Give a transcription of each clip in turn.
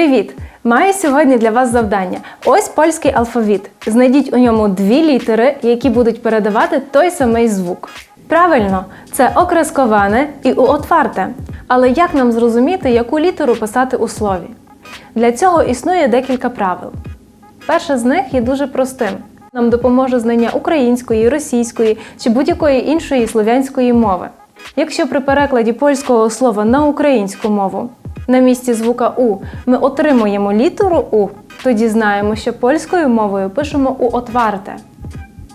Привіт! Маю сьогодні для вас завдання. Ось польський алфавіт. Знайдіть у ньому дві літери, які будуть передавати той самий звук. Правильно, це окресковане і уотварте. Але як нам зрозуміти, яку літеру писати у слові? Для цього існує декілька правил. Перше з них є дуже простим. Нам допоможе знання української, російської чи будь-якої іншої слов'янської мови. Якщо при перекладі польського слова на українську мову на місці звука У ми отримуємо літеру У, тоді знаємо, що польською мовою пишемо у отварте.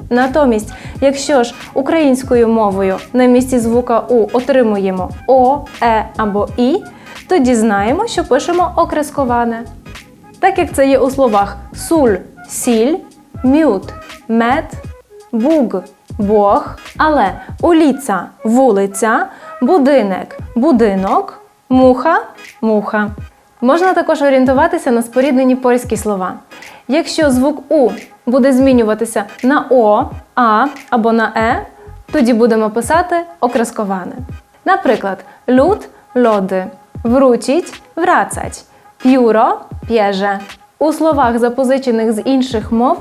Натомість, якщо ж українською мовою на місці звука У отримуємо О, Е або І, тоді знаємо, що пишемо окресковане. Так як це є у словах суль, сіль, мют, мед, буг, бог, але уліця, вулиця, будинок, будинок, муха, муха. Можна також орієнтуватися на споріднені польські слова. Якщо звук У буде змінюватися на О, А або на Е, тоді будемо писати окресковане. Наприклад, люд лоди, вручіть врацать, п'юро п'єже. У словах, запозичених з інших мов,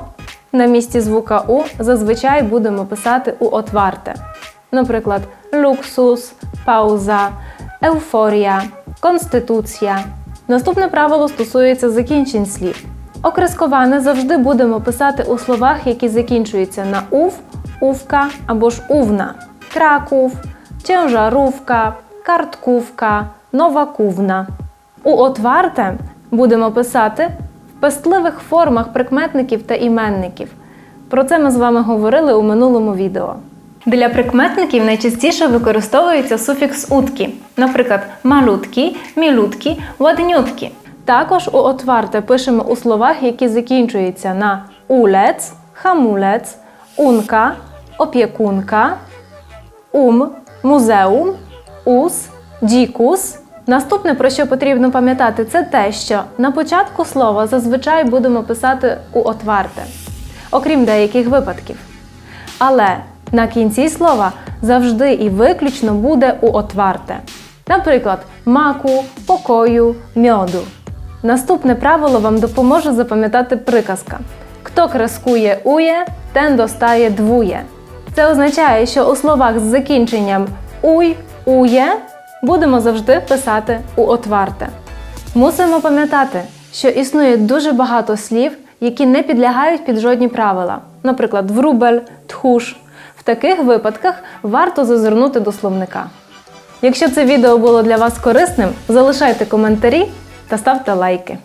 на місці звука У зазвичай будемо писати у отварте. Наприклад, люксус, пауза, еуфорія, конституція. Наступне правило стосується закінчень слів. Окресковане завжди будемо писати у словах, які закінчуються на ув, увка або ж увна. Кракув, ciężarówka, карткувка, новакувна. У отварте будемо писати в пестливих формах прикметників та іменників. Про це ми з вами говорили у минулому відео. Для прикметників найчастіше використовується суфікс утки, наприклад, малюткі, мілюткі, ладнюткі. Також у отварте пишемо у словах, які закінчуються на улец, хамулець, унка, опікунка, ум, музеум, ус, дікус. Наступне, про що потрібно пам'ятати, це те, що на початку слова зазвичай будемо писати у отварте, окрім деяких випадків. Але на кінці слова завжди і виключно буде у отварте. Наприклад, маку, покою, мьоду. Наступне правило вам допоможе запам'ятати приказка: хто краскує ує, ten достає двує. Це означає, що у словах з закінченням уй, ує будемо завжди писати у отварте. Мусимо пам'ятати, що існує дуже багато слів, які не підлягають під жодні правила, наприклад, врубель, тхуш. Таких випадках варто зазирнути до словника. Якщо це відео було для вас корисним, залишайте коментарі та ставте лайки.